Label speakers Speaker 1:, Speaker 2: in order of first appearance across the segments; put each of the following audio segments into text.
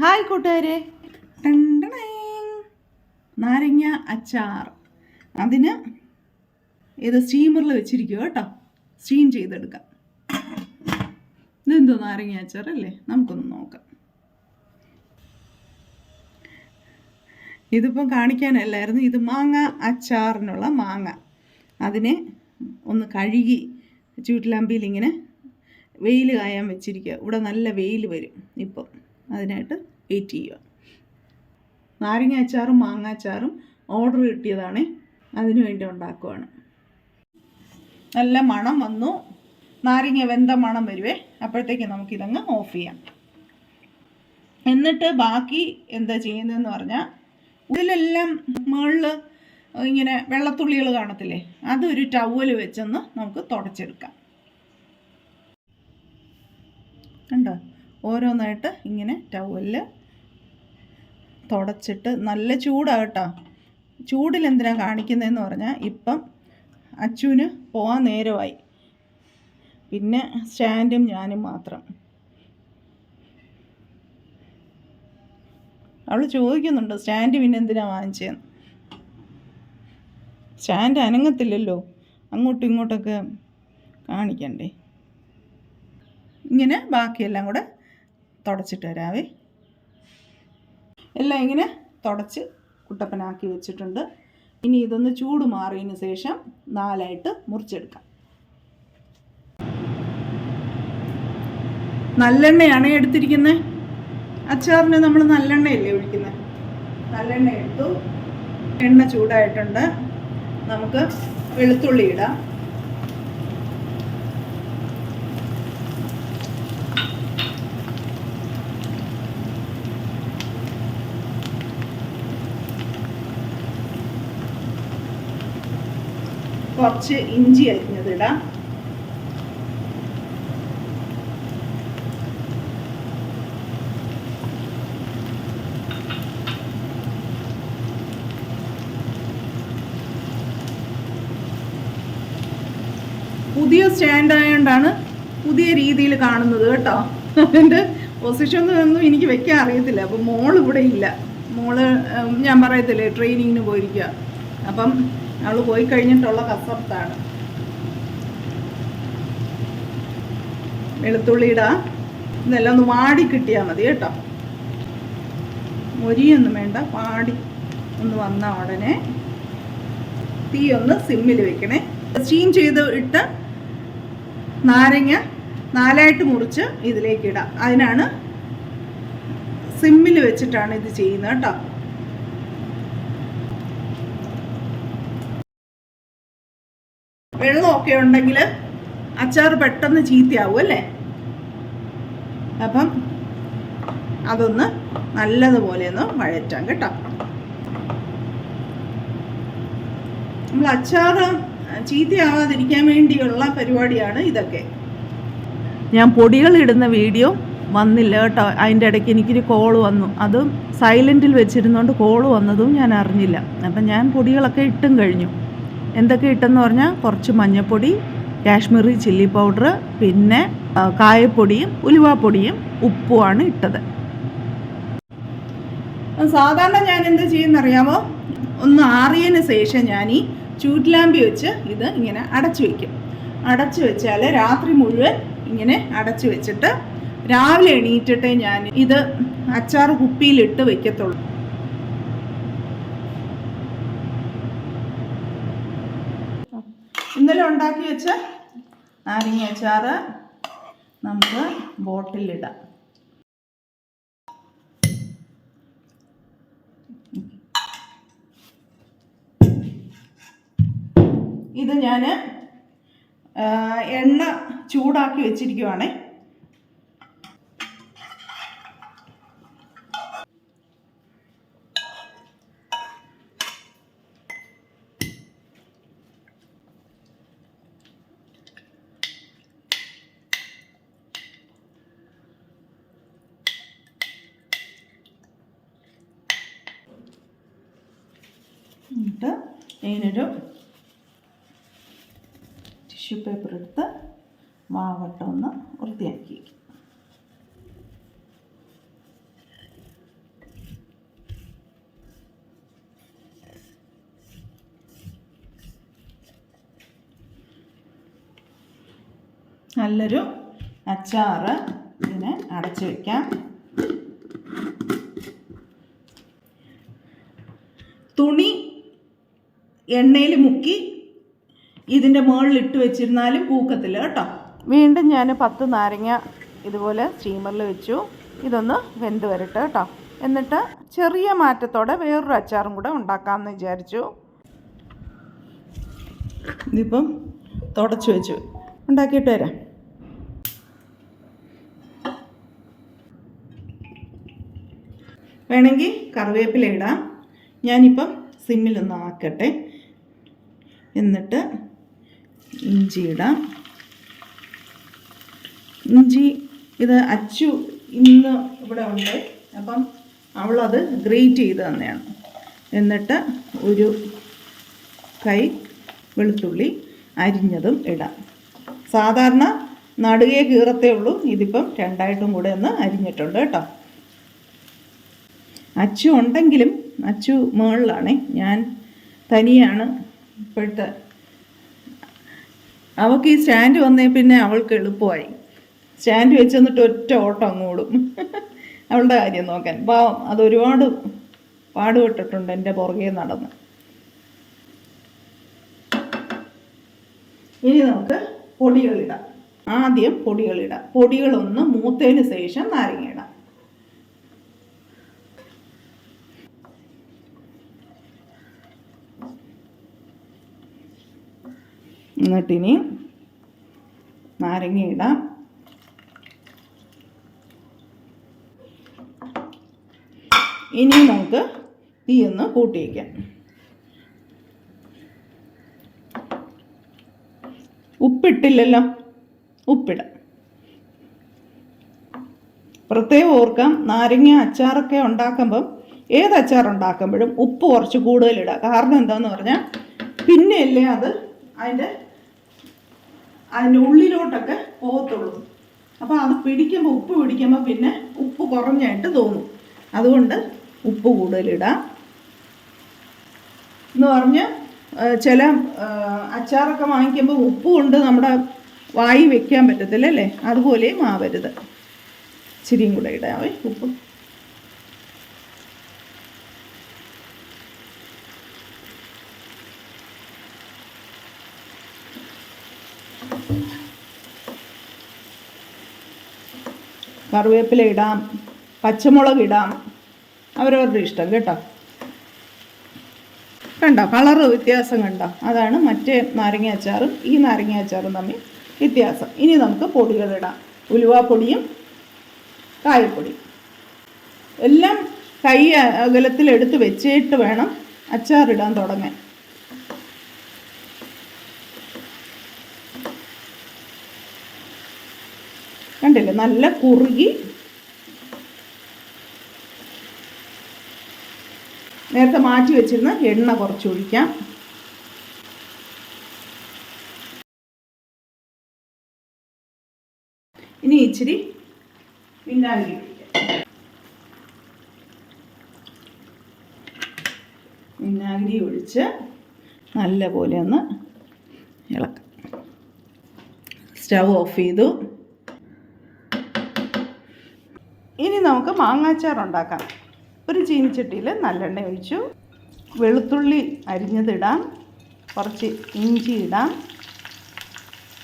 Speaker 1: Hi കൂട്ടുകാരെ. നാരങ്ങ അച്ചാർ. അതിന് ഇത് സ്റ്റീമറിൽ വെച്ചിരിക്കുക കേട്ടോ. സ്റ്റീം ചെയ്തെടുക്കാം. ഇതെന്തോ നാരങ്ങ അച്ചാർ അല്ലേ? നമുക്കൊന്ന് നോക്കാം. ഇതിപ്പം കാണിക്കാനല്ലായിരുന്നു. ഇത് മാങ്ങ അച്ചാറിനുള്ള മാങ്ങ. അതിനെ ഒന്ന് കഴുകി ചൂട്ടിലമ്പിയിൽ ഇങ്ങനെ വെയിൽ കായാൻ വെച്ചിരിക്കുക ഇവിടെ നല്ല വെയിൽ വരും ഇപ്പം. അതിനായിട്ട് വെയിറ്റ് ചെയ്യുക. നാരങ്ങ അച്ചാറും മാങ്ങ അച്ചാറും ഓർഡർ കിട്ടിയതാണ് അതിനു വേണ്ടി ഉണ്ടാക്കുവാണ്. നല്ല മണം വന്നു. നാരങ്ങ വെന്ത മണം വരുവേ അപ്പോഴത്തേക്ക് നമുക്കിതങ്ങ് ഓഫ് ചെയ്യാം. എന്നിട്ട് ബാക്കി എന്താ ചെയ്യുന്നതെന്ന് പറഞ്ഞാൽ ഇതിലെല്ലാം മുകളിൽ ഇങ്ങനെ വെള്ളത്തുള്ളികൾ കാണത്തില്ലേ അതൊരു ടവൽ വെച്ചൊന്ന് നമുക്ക് തുടച്ചെടുക്കാം. കണ്ടോ? ഓരോന്നായിട്ട് ഇങ്ങനെ ടവലിൽ തുടച്ചിട്ട് നല്ല ചൂടാണ് കേട്ടോ ചൂടിൽ എന്തിനാണ് കാണിക്കുന്നതെന്ന് പറഞ്ഞാൽ ഇപ്പം അച്ചുവിന് പോകാൻ നേരമായി. പിന്നെ സ്റ്റാൻഡും ഞാനും മാത്രം. അവൾ ചോദിക്കുന്നുണ്ട് സ്റ്റാൻഡ് പിന്നെ എന്തിനാണ് വാങ്ങിച്ചതെന്ന് സ്റ്റാൻഡ് അനങ്ങത്തില്ലല്ലോ. അങ്ങോട്ടും ഇങ്ങോട്ടൊക്കെ കാണിക്കണ്ടേ? ഇങ്ങനെ ബാക്കിയെല്ലാം കൂടെ തുടച്ചിട്ട് തരാവേ എല്ലാം ഇങ്ങനെ തുടച്ച് കുട്ടപ്പനാക്കി വെച്ചിട്ടുണ്ട്. ഇനി ഇതൊന്ന് ചൂട് മാറിയതിന് ശേഷം നാലായിട്ട് മുറിച്ചെടുക്കാം. നല്ലെണ്ണയാണ് എടുത്തിരിക്കുന്നത് അച്ചാറിന് നമ്മൾ നല്ലെണ്ണയല്ലേ ഒഴിക്കുന്നത് നല്ലെണ്ണ എടുത്തു. എണ്ണ ചൂടായിട്ടുണ്ട്. നമുക്ക് വെളുത്തുള്ളി ഇടാം. കുറച്ച് ഇഞ്ചി അരിഞ്ഞത് ഇടാം. പുതിയ സ്റ്റാൻഡ് ആയതുകൊണ്ടാണ് പുതിയ രീതിയിൽ കാണുന്നത് കേട്ടോ. അതിന്റെ പൊസിഷനൊന്നും എനിക്ക് വെക്കാൻ അറിയത്തില്ല. അപ്പോൾ മോൾ ഇവിടെ ഇല്ല. മോൾ ഞാൻ പറയത്തില്ലേ ട്രെയിനിങ്ങിന് പോയിരിക്കുക അപ്പം അവൾ പോയി കഴിഞ്ഞിട്ടുള്ള കസർത്താണ്. വെളുത്തുള്ളി ഇടാം ഇതെല്ലാം ഒന്ന് വാടി കിട്ടിയാൽ മതി കേട്ടോ. മൊരിയൊന്നും വേണ്ട വാടി. ഒന്ന് വന്ന ഉടനെ തീ ഒന്ന് സിമ്മിൽ വെക്കണേ. സ്റ്റീം ചെയ്ത് ഇട്ട് നാരങ്ങ നാലായിട്ട് മുറിച്ച് ഇതിലേക്ക് ഇടാം. അതിനാണ് സിമ്മിൽ വെച്ചിട്ടാണ് ഇത് ചെയ്യുന്നത് കേട്ടോ. വെള്ളമൊക്കെ ഉണ്ടെങ്കിൽ അച്ചാർ പെട്ടെന്ന് ചീത്തയാവും അല്ലേ? അപ്പം അതൊന്ന് നല്ലതുപോലെ ഒന്ന് വഴറ്റാം കേട്ടോ. നമ്മൾ അച്ചാർ ചീത്തയാവാതിരിക്കാൻ വേണ്ടിയുള്ള പരിപാടിയാണ് ഇതൊക്കെ. ഞാൻ പൊടികൾ ഇടുന്ന വീഡിയോ വന്നില്ല കേട്ടോ. അതിന്റെ ഇടയ്ക്ക് എനിക്കൊരു കോൾ വന്നു. അതും സൈലന്റിൽ വെച്ചിരുന്നുകൊണ്ട് കോൾ വന്നതും ഞാൻ അറിഞ്ഞില്ല. അപ്പം ഞാൻ പൊടികളൊക്കെ ഇട്ടും കഴിഞ്ഞു. എന്തൊക്കെ ഇട്ടെന്ന് പറഞ്ഞാൽ കുറച്ച് മഞ്ഞൾപ്പൊടി കാശ്മീരി ചില്ലി പൗഡർ പിന്നെ കായപ്പൊടിയും ഉലുവാപ്പൊടിയും ഉപ്പുമാണ് ഇട്ടത്. സാധാരണ ഞാൻ എന്ത് ചെയ്യുന്നറിയാമോ ഒന്ന് ആറിയതിന് ശേഷം ഞാൻ ഈ ചൂട്ടിലാമ്പി വെച്ച് ഇത് ഇങ്ങനെ അടച്ചു വയ്ക്കും അടച്ചു വെച്ചാൽ രാത്രി മുഴുവൻ ഇങ്ങനെ അടച്ചു വെച്ചിട്ട് രാവിലെ എണീറ്റിട്ടേ ഞാൻ ഇത് അച്ചാർ കുപ്പിയിലിട്ട് വെക്കത്തുള്ളൂ. ഉണ്ടാക്കി വെച്ച നാരങ്ങ അച്ചാറ് നമുക്ക് ബോട്ടിലിടാം. ഇത് ഞാൻ എണ്ണ ചൂടാക്കി വെച്ചിരിക്കുവാണേ. എന്നിട്ട് ഇതിനൊരു ടിഷ്യൂ പേപ്പർ എടുത്ത് മാവട്ടം ഒന്ന് വൃത്തിയാക്കി. നല്ലൊരു അച്ചാറ് ഇതിനെ അടച്ചു വയ്ക്കാം തുണി എണ്ണയിൽ മുക്കി ഇതിന്റെ മുകളിൽ ഇട്ട് വെച്ചിരുന്നാലും പൂക്കത്തില്ല കേട്ടോ. വീണ്ടും ഞാൻ പത്ത് നാരങ്ങ ഇതുപോലെ സ്റ്റീമറിൽ വെച്ചു. ഇതൊന്ന് വെന്ത് വരട്ടെ കേട്ടോ. എന്നിട്ട് ചെറിയ മാറ്റത്തോടെ വേറൊരു അച്ചാറും കൂടെ ഉണ്ടാക്കാമെന്ന് വിചാരിച്ചു. ഇതിപ്പം തുടച്ചു വെച്ചു. ഉണ്ടാക്കിയിട്ട് വരാം. വേണമെങ്കിൽ കറിവേപ്പില ഇടാം. ഞാനിപ്പം സിമ്മിലൊന്ന് ആക്കട്ടെ. എന്നിട്ട് ഇഞ്ചി ഇടാം. ഇഞ്ചി ഇത് അച്ചു ഇന്ന് ഇവിടെ ഉണ്ട്. അപ്പം അവളത് ഗ്രേറ്റ് ചെയ്ത് തന്നെയാണ്. എന്നിട്ട് ഒരു കൈ വെളുത്തുള്ളി അരിഞ്ഞതും ഇടാം. സാധാരണ നടുകെ കീറത്തേ ഉള്ളൂ. ഇതിപ്പം രണ്ടായിട്ടും കൂടെ ഒന്ന് അരിഞ്ഞിട്ടുണ്ട് കേട്ടോ. അച്ചു ഉണ്ടെങ്കിലും അച്ചു മുകളിലാണേ. ഞാൻ തനിയാണ് ഇപ്പോഴത്തെ അവൾക്ക് ഈ സ്റ്റാൻഡ് വന്നേ പിന്നെ അവൾക്ക് എളുപ്പമായി. സ്റ്റാൻഡ് വെച്ച് വന്നിട്ട് ഒറ്റ ഓട്ടം അങ്ങോടും അവളുടെ കാര്യം നോക്കാൻ. പാവം അതൊരുപാട് പാടുപെട്ടിട്ടുണ്ട് എന്റെ പുറകെ നടന്ന്. ഇനി നമുക്ക് പൊടികളിടാം. ആദ്യം പൊടികളിടാം. പൊടികളൊന്ന് മൂത്തതിന് ശേഷം നാരങ്ങ ഇടാം എന്നിട്ടിനി നാരങ്ങ ഇടാം. ഇനി നമുക്ക് തീ ഒന്ന് കൂട്ടി വയ്ക്കാം ഉപ്പിട്ടില്ലല്ലോ. ഉപ്പിടാം. പ്രത്യേകം ഓർക്കാം നാരങ്ങ അച്ചാറൊക്കെ ഉണ്ടാക്കുമ്പം ഏത് അച്ചാർ ഉണ്ടാക്കുമ്പോഴും ഉപ്പ് കുറച്ച് കൂടുതലിടുക കാരണം എന്താണെന്ന് പറഞ്ഞാൽ പിന്നെയല്ലേ അത് അതിന്റെ അതിന്റെ ഉള്ളിലോട്ടൊക്കെ പോകത്തുള്ളൂ. അപ്പോൾ അത് പിടിക്കുമ്പോൾ ഉപ്പ് പിടിക്കുമ്പോൾ പിന്നെ ഉപ്പ് കുറഞ്ഞായിട്ട് തോന്നും. അതുകൊണ്ട് ഉപ്പ് കൂടുതലിടാം. എന്ന് പറഞ്ഞ് ചില അച്ചാറൊക്കെ വാങ്ങിക്കുമ്പോൾ ഉപ്പ് കൊണ്ട് നമ്മുടെ വായി വെക്കാൻ പറ്റത്തില്ല അല്ലേ? അതുപോലെയും ആവരുത്. ഇച്ചിരിയും കൂടെ ഇടാവേ ഉപ്പ്. കറിവേപ്പില ഇടാം പച്ചമുളക് ഇടാം. അവരവരുടെ ഇഷ്ടം കേട്ടോ. കണ്ടോ കളറ് വ്യത്യാസം കണ്ടോ? അതാണ് മറ്റേ നാരങ്ങ അച്ചാറും ഈ നാരങ്ങ അച്ചാറും തമ്മിൽ വ്യത്യാസം. ഇനി നമുക്ക് പൊടികളിടാം ഉലുവാപ്പൊടിയും കായപ്പൊടിയും. എല്ലാം കൈ അകലത്തിൽ എടുത്ത് വെച്ചിട്ട് വേണം അച്ചാറിടാൻ തുടങ്ങാൻ. കണ്ടില്ലേ? നല്ല കുറുകി. നേരത്തെ മാറ്റി വെച്ചിരുന്ന എണ്ണ കുറച്ചൊഴിക്കാം ഇനി ഇച്ചിരി വിനാഗിരി വിനാഗിരി ഒഴിച്ച് നല്ലപോലെ ഒന്ന് ഇളക്കാം. സ്റ്റവ് ഓഫ് ചെയ്തു ഇനി നമുക്ക് മാങ്ങാച്ചാർ ഉണ്ടാക്കാം ഒരു ചീനിച്ചട്ടിയിൽ നല്ലെണ്ണ ഒഴിച്ചു. വെളുത്തുള്ളി അരിഞ്ഞതിടാം. കുറച്ച് ഇഞ്ചി ഇടാം.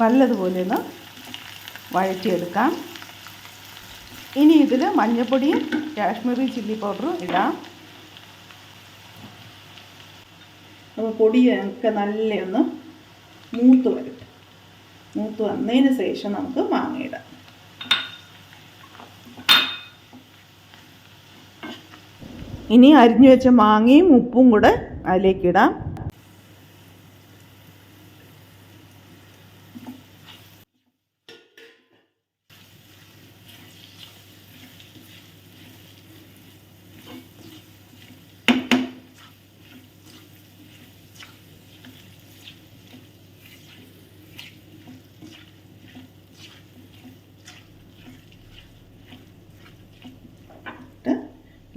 Speaker 1: നല്ലതുപോലെ ഒന്ന് വഴറ്റിയെടുക്കാം. ഇനി ഇതിൽ മഞ്ഞൾപ്പൊടിയും കാശ്മീരി ചില്ലി പൗഡറും ഇടാം. അപ്പോൾ പൊടിയൊക്കെ നല്ല മൂത്ത് വരട്ടെ. മൂത്ത് വന്നതിന് ശേഷം നമുക്ക് മാങ്ങ ഇടാം. ഇനി അരിഞ്ഞു വെച്ച മാങ്ങയും ഉപ്പും കൂടെ അതിലേക്കിടാം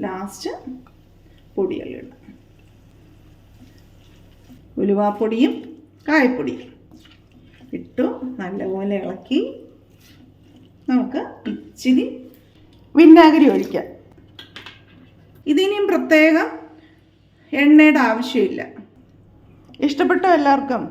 Speaker 1: ലാസ്റ്റ് പൊടിയെല്ലാം ഇടാം ഉലുവാപ്പൊടിയും കായപ്പൊടിയും ഇട്ടു നല്ലപോലെ ഇളക്കി നമുക്ക് ഇച്ചിരി വിനാഗിരി ഒഴിക്കാം. ഇതിനും പ്രത്യേകം എണ്ണയുടെ ആവശ്യമില്ല. ഇഷ്ടപ്പെട്ടോ എല്ലാവർക്കും?